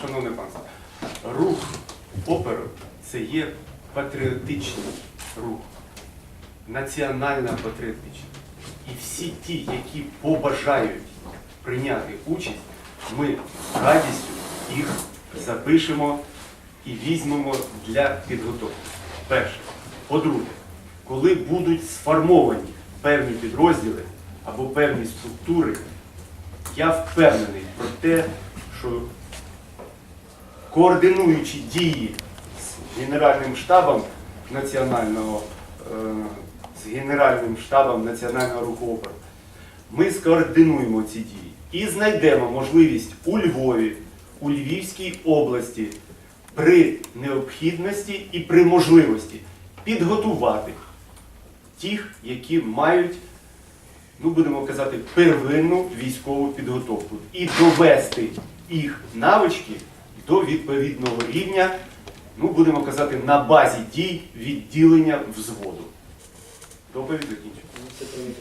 Шановне панство, рух оперу це є патріотичний рух, національно патріотичний. І всі ті, які побажають прийняти участь, ми з радістю їх запишемо і візьмемо для підготовки. Перше. По-друге, коли будуть сформовані певні підрозділи або певні структури, я впевнений про те, що координуючи дії з Генеральним штабом національного, е, з Генеральним штабом Національного руху опору, ми скоординуємо ці дії і знайдемо можливість у Львові, у Львівській області при необхідності і при можливості підготувати тих, які мають, ну будемо казати, первинну військову підготовку і довести їх навички до відповідного рівня, ну будемо казати, на базі дій відділення взводу. Доповідь закінчена.